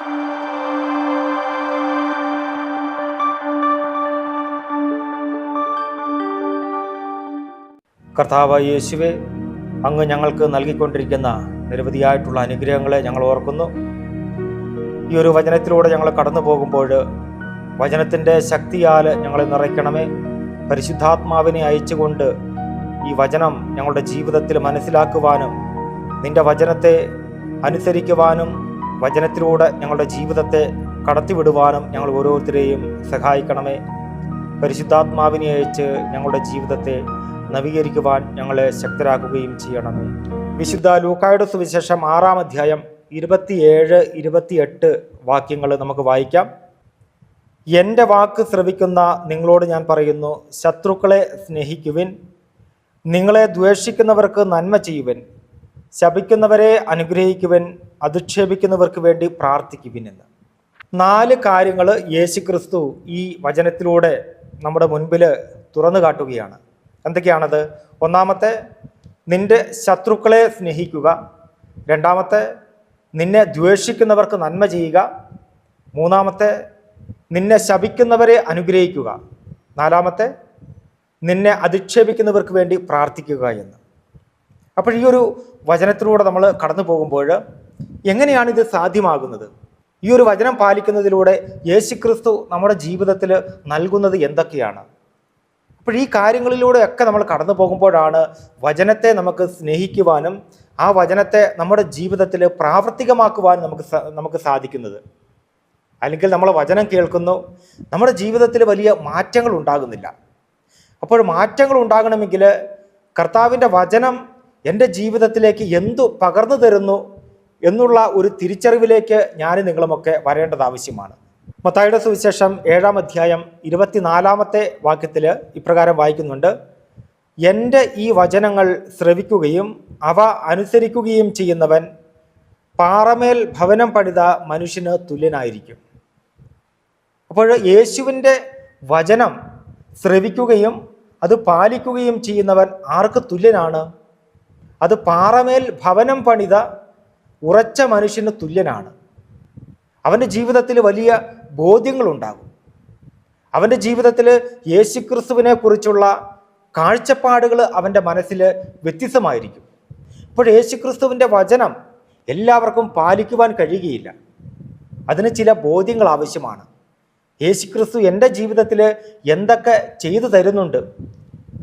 കർത്താവ് യേശുവെ അങ്ങ് ഞങ്ങൾക്ക് നൽകിക്കൊണ്ടിരിക്കുന്ന നിരവധിയായിട്ടുള്ള അനുഗ്രഹങ്ങളെ ഞങ്ങൾ ഓർക്കുന്നു. ഈ ഒരു വചനത്തിലൂടെ ഞങ്ങൾ കടന്നു പോകുമ്പോൾ വചനത്തിന്റെ ശക്തിയാൽ ഞങ്ങളെ നിറയ്ക്കണമേ. പരിശുദ്ധാത്മാവിനെ അയച്ചുകൊണ്ട് ഈ വചനം ഞങ്ങളുടെ ജീവിതത്തിൽ മനസ്സിലാക്കുവാനും നിന്റെ വചനത്തെ അനുസരിക്കുവാനും വചനത്തിലൂടെ ഞങ്ങളുടെ ജീവിതത്തെ കടത്തിവിടുവാനും ഞങ്ങൾ ഓരോരുത്തരെയും സഹായിക്കണമേ. പരിശുദ്ധാത്മാവിനെ അയച്ച് ഞങ്ങളുടെ ജീവിതത്തെ നവീകരിക്കുവാൻ ഞങ്ങളെ ശക്തരാക്കുകയും ചെയ്യണമേ. വിശുദ്ധ ലൂക്കായുടെ സുവിശേഷം ആറാം അധ്യായം ഇരുപത്തിയേഴ് ഇരുപത്തിയെട്ട് വാക്യങ്ങൾ നമുക്ക് വായിക്കാം. എന്റെ വാക്ക് ശ്രവിക്കുന്ന നിങ്ങളോട് ഞാൻ പറയുന്നു ശത്രുക്കളെ സ്നേഹിക്കുവിൻ നിങ്ങളെ ദ്വേഷിക്കുന്നവർക്ക് നന്മ ചെയ്യുവൻ ശപിക്കുന്നവരെ അനുഗ്രഹിക്കുവൻ അധിക്ഷേപിക്കുന്നവർക്ക് വേണ്ടി പ്രാർത്ഥിക്കുവിനെന്ന്. നാല് കാര്യങ്ങൾ യേശുക്രിസ്തു ഈ വചനത്തിലൂടെ നമ്മുടെ മുൻപിൽ തുറന്നു കാട്ടുകയാണ്. എന്തൊക്കെയാണത്? ഒന്നാമത്തെ നിന്റെ ശത്രുക്കളെ സ്നേഹിക്കുക. രണ്ടാമത്തെ നിന്നെ ദ്വേഷിക്കുന്നവർക്ക് നന്മ ചെയ്യുക. മൂന്നാമത്തെ നിന്നെ ശപിക്കുന്നവരെ അനുഗ്രഹിക്കുക. നാലാമത്തെ നിന്നെ അധിക്ഷേപിക്കുന്നവർക്ക് വേണ്ടി പ്രാർത്ഥിക്കുക എന്ന്. അപ്പോൾ ഈ ഒരു വചനത്തിലൂടെ നമ്മൾ കടന്നു പോകുമ്പോൾ എങ്ങനെയാണ് ഇത് സാധ്യമാകുന്നത്? ഈ ഒരു വചനം പാലിക്കുന്നതിലൂടെ യേശുക്രിസ്തു നമ്മുടെ ജീവിതത്തിൽ നൽകുന്നത് എന്തൊക്കെയാണ്? അപ്പോൾ ഈ കാര്യങ്ങളിലൂടെയൊക്കെ നമ്മൾ കടന്നു പോകുമ്പോഴാണ് വചനത്തെ നമുക്ക് സ്നേഹിക്കുവാനും ആ വചനത്തെ നമ്മുടെ ജീവിതത്തിൽ പ്രാവർത്തികമാക്കുവാനും നമുക്ക് നമുക്ക് സാധിക്കുന്നത്. അല്ലെങ്കിൽ നമ്മൾ വചനം കേൾക്കുന്നു നമ്മുടെ ജീവിതത്തിൽ വലിയ മാറ്റങ്ങൾ ഉണ്ടാകുന്നില്ല. അപ്പോൾ മാറ്റങ്ങൾ ഉണ്ടാകണമെങ്കിൽ കർത്താവിന്റെ വചനം എന്റെ ജീവിതത്തിലേക്ക് എന്തു പകർന്നു തരുന്നു എന്നുള്ള ഒരു തിരിച്ചറിവിലേക്ക് ഞാൻ നിങ്ങളുമൊക്കെ വരേണ്ടത് ആവശ്യമാണ്. മത്തായുടെ സുവിശേഷം ഏഴാം അധ്യായം ഇരുപത്തിനാലാമത്തെ വാക്യത്തിൽ ഇപ്രകാരം വായിക്കുന്നുണ്ട്. എന്റെ ഈ വചനങ്ങൾ ശ്രവിക്കുകയും അവ അനുസരിക്കുകയും ചെയ്യുന്നവൻ പാറമേൽ ഭവനം പണിത മനുഷ്യന് തുല്യനായിരിക്കും. അപ്പോൾ യേശുവിന്റെ വചനം ശ്രവിക്കുകയും അത് പാലിക്കുകയും ചെയ്യുന്നവൻ ആർക്ക് തുല്യനാണ്? അത് പാറമേൽ ഭവനം പണിത ഉറച്ച മനുഷ്യന് തുല്യനാണ്. അവന്റെ ജീവിതത്തിൽ വലിയ ബോധ്യങ്ങളുണ്ടാകും. അവന്റെ ജീവിതത്തിൽ യേശുക്രിസ്തുവിനെ കുറിച്ചുള്ള കാഴ്ചപ്പാടുകൾ അവന്റെ മനസ്സിൽ വ്യത്യസ്തമായിരിക്കും. ഇപ്പോൾ യേശുക്രിസ്തുവിന്റെ വചനം എല്ലാവർക്കും പാലിക്കുവാൻ കഴിയുകയില്ല. അതിന് ചില ബോധ്യങ്ങൾ ആവശ്യമാണ്. യേശുക്രിസ്തു എന്റെ ജീവിതത്തിൽ എന്തൊക്കെ ചെയ്തു തരുന്നുണ്ട്?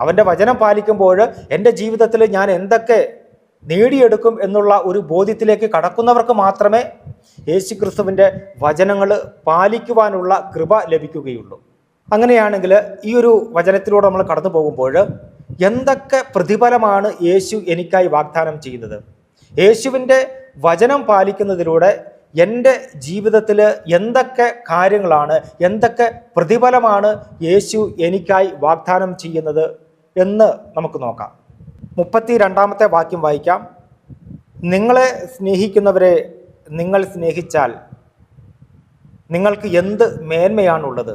അവന്റെ വചനം പാലിക്കുമ്പോൾ എന്റെ ജീവിതത്തിൽ ഞാൻ എന്തൊക്കെ നേടിയെടുക്കും എന്നുള്ള ഒരു ബോധ്യത്തിലേക്ക് കടക്കുന്നവർക്ക് മാത്രമേ യേശു ക്രിസ്തുവിന്റെ വചനങ്ങൾ പാലിക്കുവാനുള്ള കൃപ ലഭിക്കുകയുള്ളൂ. അങ്ങനെയാണെങ്കിൽ ഈ ഒരു വചനത്തിലൂടെ നമ്മൾ കടന്നു പോകുമ്പോൾ എന്തൊക്കെ പ്രതിഫലമാണ് യേശു എനിക്കായി വാഗ്ദാനം ചെയ്യുന്നത്? യേശുവിന്റെ വചനം പാലിക്കുന്നതിലൂടെ എന്റെ ജീവിതത്തിൽ എന്തൊക്കെ കാര്യങ്ങളാണ് എന്തൊക്കെ പ്രതിഫലമാണ് യേശു എനിക്കായി വാഗ്ദാനം ചെയ്യുന്നത് എന്ന് നമുക്ക് നോക്കാം. മുപ്പത്തി രണ്ടാമത്തെ വാക്യം വായിക്കാം. നിങ്ങളെ സ്നേഹിക്കുന്നവരെ നിങ്ങൾ സ്നേഹിച്ചാൽ നിങ്ങൾക്ക് എന്ത് മേന്മയാണുള്ളത്?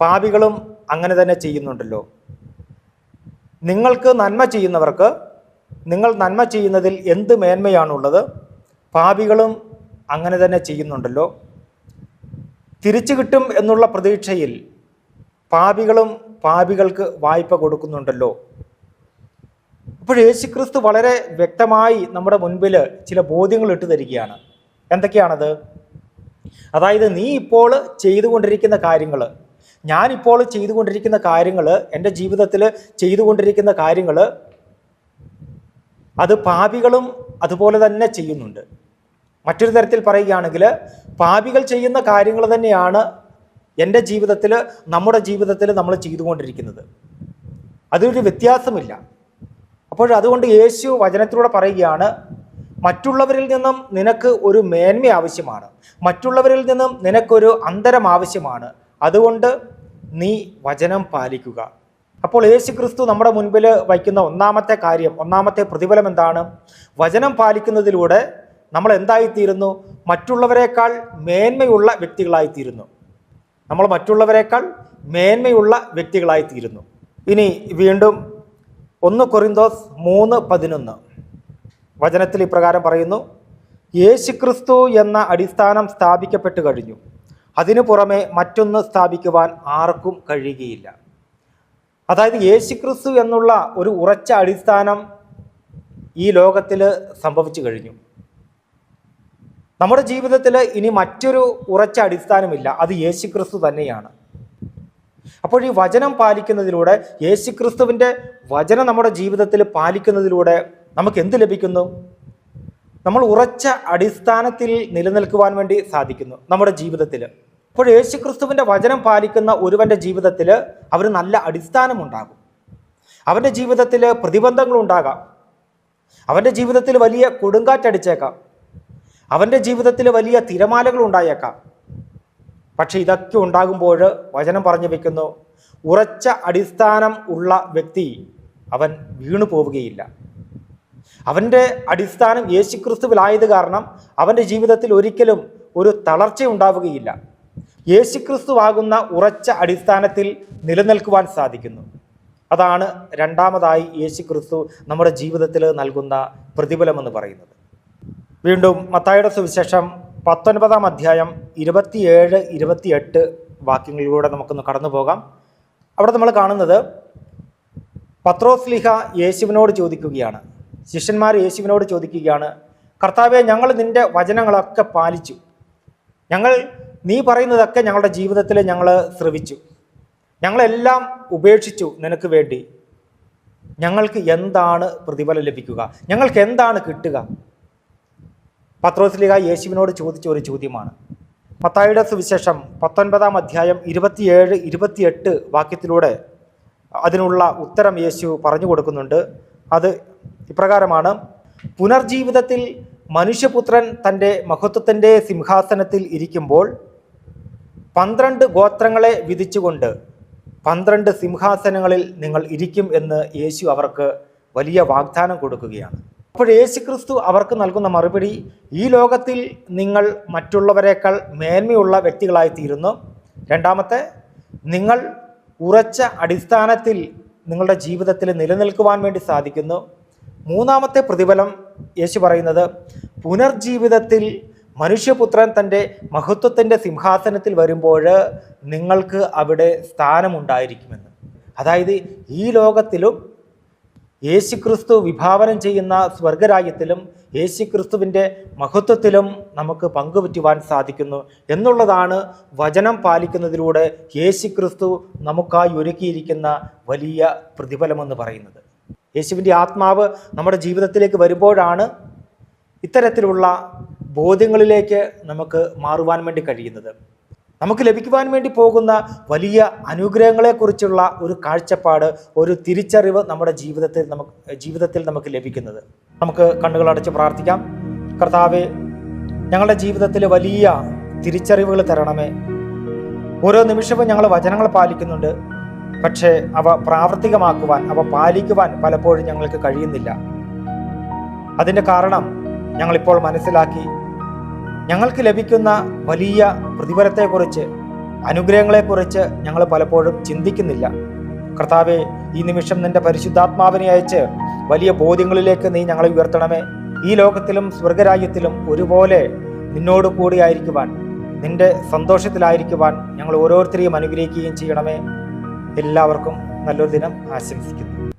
പാപികളും അങ്ങനെ തന്നെ ചെയ്യുന്നുണ്ടല്ലോ. നിങ്ങൾക്ക് നന്മ ചെയ്യുന്നവർക്ക് നിങ്ങൾ നന്മ ചെയ്യുന്നതിൽ എന്ത് മേന്മയാണുള്ളത്? പാപികളും അങ്ങനെ തന്നെ ചെയ്യുന്നുണ്ടല്ലോ. തിരിച്ചു കിട്ടും എന്നുള്ള പ്രതീക്ഷയിൽ പാപികളും പാപികൾക്ക് വായ്പ കൊടുക്കുന്നുണ്ടല്ലോ. അപ്പോൾ യേശുക്രിസ്തു വളരെ വ്യക്തമായി നമ്മുടെ മുൻപിൽ ചില ബോധ്യങ്ങൾ ഇട്ട് തരികയാണ്. എന്തൊക്കെയാണത്? അതായത് നീ ഇപ്പോൾ ചെയ്തുകൊണ്ടിരിക്കുന്ന കാര്യങ്ങൾ ഞാനിപ്പോൾ ചെയ്തുകൊണ്ടിരിക്കുന്ന കാര്യങ്ങൾ എന്റെ ജീവിതത്തിൽ ചെയ്തുകൊണ്ടിരിക്കുന്ന കാര്യങ്ങൾ അത് പാപികളും അതുപോലെ തന്നെ ചെയ്യുന്നുണ്ട്. മറ്റൊരു തരത്തിൽ പറയുകയാണെങ്കിൽ പാപികൾ ചെയ്യുന്ന കാര്യങ്ങൾ തന്നെയാണ് എന്റെ ജീവിതത്തിൽ നമ്മുടെ ജീവിതത്തിൽ നമ്മൾ ചെയ്തുകൊണ്ടിരിക്കുന്നത്. അതിലൊരു വ്യത്യാസമില്ല. അപ്പോൾ അതുകൊണ്ട് യേശു വചനത്തിലൂടെ പറയുകയാണ് മറ്റുള്ളവരിൽ നിന്നും നിനക്ക് ഒരു മേന്മ ആവശ്യമാണ്. മറ്റുള്ളവരിൽ നിന്നും നിനക്കൊരു അന്തരം ആവശ്യമാണ്. അതുകൊണ്ട് നീ വചനം പാലിക്കുക. അപ്പോൾ യേശു ക്രിസ്തു നമ്മുടെ മുൻപിൽ വയ്ക്കുന്ന ഒന്നാമത്തെ കാര്യം ഒന്നാമത്തെ പ്രതിഫലം എന്താണ്? വചനം പാലിക്കുന്നതിലൂടെ നമ്മൾ എന്തായിത്തീരുന്നു? മറ്റുള്ളവരെക്കാൾ മേന്മയുള്ള വ്യക്തികളായിത്തീരുന്നു. നമ്മൾ മറ്റുള്ളവരെക്കാൾ മേന്മയുള്ള വ്യക്തികളായിത്തീരുന്നു. ഇനി വീണ്ടും ഒന്ന് കൊറിന്തോസ് മൂന്ന് പതിനൊന്ന്. വചനത്തിൽ ഇപ്രകാരം പറയുന്നു യേശുക്രിസ്തു എന്ന അടിസ്ഥാനം സ്ഥാപിക്കപ്പെട്ടു കഴിഞ്ഞു. അതിനു പുറമെ മറ്റൊന്ന് സ്ഥാപിക്കുവാൻ ആർക്കും കഴിയുകയില്ല. അതായത് യേശുക്രിസ്തു എന്നുള്ള ഒരു ഉറച്ച അടിസ്ഥാനം ഈ ലോകത്തിൽ സംഭവിച്ചു കഴിഞ്ഞു. നമ്മുടെ ജീവിതത്തിൽ ഇനി മറ്റൊരു ഉറച്ച അടിസ്ഥാനമില്ല. അത് യേശുക്രിസ്തു തന്നെയാണ്. അപ്പോൾ ഈ വചനം പാലിക്കുന്നതിലൂടെ യേശു ക്രിസ്തുവിന്റെ വചനം നമ്മുടെ ജീവിതത്തിൽ പാലിക്കുന്നതിലൂടെ നമുക്ക് എന്ത് ലഭിക്കുന്നു? നമ്മൾ ഉറച്ച അടിസ്ഥാനത്തിൽ നിലനിൽക്കുവാൻ വേണ്ടി സാധിക്കുന്നു നമ്മുടെ ജീവിതത്തിൽ. അപ്പോൾ യേശു ക്രിസ്തുവിന്റെ വചനം പാലിക്കുന്ന ഒരുവന്റെ ജീവിതത്തിൽ അവന് നല്ല അടിസ്ഥാനമുണ്ടാകും. അവന്റെ ജീവിതത്തിൽ പ്രതിബന്ധങ്ങളുണ്ടാകാം അവന്റെ ജീവിതത്തിൽ വലിയ കൊടുങ്കാറ്റടിച്ചേക്കാം. അവന്റെ ജീവിതത്തിൽ വലിയ തിരമാലകൾ ഉണ്ടായേക്കാം. പക്ഷെ ഇതൊക്കെ ഉണ്ടാകുമ്പോൾ വചനം പറഞ്ഞു വെക്കുന്നു. ഉറച്ച അടിസ്ഥാനം ഉള്ള വ്യക്തി അവൻ വീണു പോവുകയില്ല. അവന്റെ അടിസ്ഥാനം യേശുക്രിസ്തുവിലായത് കാരണം അവന്റെ ജീവിതത്തിൽ ഒരിക്കലും ഒരു തളർച്ച ഉണ്ടാവുകയില്ല. യേശുക്രിസ്തുവാകുന്ന ഉറച്ച അടിസ്ഥാനത്തിൽ നിലനിൽക്കുവാൻ സാധിക്കുന്നു. അതാണ് രണ്ടാമതായി യേശുക്രിസ്തു നമ്മുടെ ജീവിതത്തിൽ നൽകുന്ന പ്രതിഫലമെന്ന് പറയുന്നത്. വീണ്ടും മത്തായുടെ സുവിശേഷം പത്തൊൻപതാം അധ്യായം ഇരുപത്തിയേഴ് ഇരുപത്തിയെട്ട് വാക്യങ്ങളിലൂടെ നമുക്കൊന്ന് കടന്നു പോകാം. അവിടെ നമ്മൾ കാണുന്നത് പത്രോസ്ലിഹ യേശുവിനോട് ചോദിക്കുകയാണ്. ശിഷ്യന്മാർ യേശുവിനോട് ചോദിക്കുകയാണ് കർത്താവെ ഞങ്ങൾ നിന്റെ വചനങ്ങളൊക്കെ പാലിച്ചു. ഞങ്ങൾ നീ പറയുന്നതൊക്കെ ഞങ്ങളുടെ ജീവിതത്തിൽ ഞങ്ങൾ ശ്രവിച്ചു. ഞങ്ങളെല്ലാം ഉപേക്ഷിച്ചു നിനക്ക് വേണ്ടി. ഞങ്ങൾക്ക് എന്താണ് പ്രതിഫലം ലഭിക്കുക? ഞങ്ങൾക്ക് എന്താണ് കിട്ടുക? പത്രോസ്ലിക യേശുവിനോട് ചോദിച്ച ഒരു ചോദ്യമാണ്. മത്തായിയുടെ സുവിശേഷം പത്തൊൻപതാം അധ്യായം ഇരുപത്തിയേഴ് ഇരുപത്തിയെട്ട് വാക്യത്തിലൂടെ അതിനുള്ള ഉത്തരം യേശു പറഞ്ഞു കൊടുക്കുന്നുണ്ട്. അത് ഇപ്രകാരമാണ്. പുനർജീവിതത്തിൽ മനുഷ്യപുത്രൻ തന്റെ മഹത്വത്തിന്റെ സിംഹാസനത്തിൽ ഇരിക്കുമ്പോൾ പന്ത്രണ്ട് ഗോത്രങ്ങളെ വിധിച്ചുകൊണ്ട് പന്ത്രണ്ട് സിംഹാസനങ്ങളിൽ നിങ്ങൾ ഇരിക്കും എന്ന് യേശു അവർക്ക് വലിയ വാഗ്ദാനം കൊടുക്കുകയാണ്. അപ്പോൾ യേശു ക്രിസ്തു അവർക്ക് നൽകുന്ന മറുപടി ഈ ലോകത്തിൽ നിങ്ങൾ മറ്റുള്ളവരെക്കാൾ മേന്മയുള്ള വ്യക്തികളായി തീരുന്നു രണ്ടാമത്തെ നിങ്ങൾ ഉറച്ച അടിസ്ഥാനത്തിൽ നിങ്ങളുടെ ജീവിതത്തിൽ നിലനിൽക്കുവാൻ വേണ്ടി സാധിക്കുന്നു. മൂന്നാമത്തെ പ്രതിഫലം യേശു പറയുന്നത് പുനർജീവിതത്തിൽ മനുഷ്യപുത്രൻ തന്റെ മഹത്വത്തിന്റെ സിംഹാസനത്തിൽ വരുമ്പോൾ നിങ്ങൾക്ക് അവിടെ സ്ഥാനമുണ്ടായിരിക്കുമെന്ന്. അതായത് ഈ ലോകത്തിലും യേശുക്രിസ്തു വിഭാവനം ചെയ്യുന്ന സ്വർഗരാജ്യത്തിലും യേശുക്രിസ്തുവിന്റെ മഹത്വത്തിലും നമുക്ക് പങ്കുപറ്റുവാൻ സാധിക്കുന്നു എന്നുള്ളതാണ് വചനം പാലിക്കുന്നതിലൂടെ യേശുക്രിസ്തു നമുക്കായി ഒരുക്കിയിരിക്കുന്ന വലിയ പ്രതിഫലമെന്ന് പറയുന്നത്. യേശുവിന്റെ ആത്മാവ് നമ്മുടെ ജീവിതത്തിലേക്ക് വരുമ്പോഴാണ് ഇത്തരത്തിലുള്ള ബോധ്യങ്ങളിലേക്ക് നമുക്ക് മാറുവാൻ വേണ്ടി കഴിയുന്നത്. നമുക്ക് ലഭിക്കുവാൻ വേണ്ടി പോകുന്ന വലിയ അനുഗ്രഹങ്ങളെക്കുറിച്ചുള്ള ഒരു കാഴ്ചപ്പാട് ഒരു തിരിച്ചറിവ് നമ്മുടെ ജീവിതത്തിൽ നമുക്ക് ജീവിതത്തിൽ നമുക്ക് ലഭിക്കുന്നത്. നമുക്ക് കണ്ണുകൾ അടച്ച് പ്രാർത്ഥിക്കാം. കർത്താവെ ഞങ്ങളുടെ ജീവിതത്തിൽ വലിയ തിരിച്ചറിവുകൾ തരണമേ. ഓരോ നിമിഷവും ഞങ്ങൾ വചനങ്ങൾ പാലിക്കുന്നുണ്ട്. പക്ഷേ അവ പ്രാവർത്തികമാക്കുവാൻ അവ പാലിക്കുവാൻ പലപ്പോഴും ഞങ്ങൾക്ക് കഴിയുന്നില്ല. അതിന്റെ കാരണം ഞങ്ങളിപ്പോൾ മനസ്സിലാക്കി ഞങ്ങൾക്ക് ലഭിക്കുന്ന വലിയ പ്രതിഫലത്തെക്കുറിച്ച് അനുഗ്രഹങ്ങളെക്കുറിച്ച് ഞങ്ങൾ പലപ്പോഴും ചിന്തിക്കുന്നില്ല. കർത്താവെ ഈ നിമിഷം നിന്റെ പരിശുദ്ധാത്മാവിനെ അയച്ച് വലിയ ബോധ്യങ്ങളിലേക്ക് നീ ഞങ്ങളെ ഉയർത്തണമേ. ഈ ലോകത്തിലും സ്വർഗരാജ്യത്തിലും ഒരുപോലെ നിന്നോട് കൂടിയായിരിക്കുവാൻ നിന്റെ സന്തോഷത്തിലായിരിക്കുവാൻ ഞങ്ങൾ ഓരോരുത്തരെയും അനുഗ്രഹിക്കുകയും ചെയ്യണമേ. എല്ലാവർക്കും നല്ലൊരു ദിനം ആശംസിക്കുന്നു.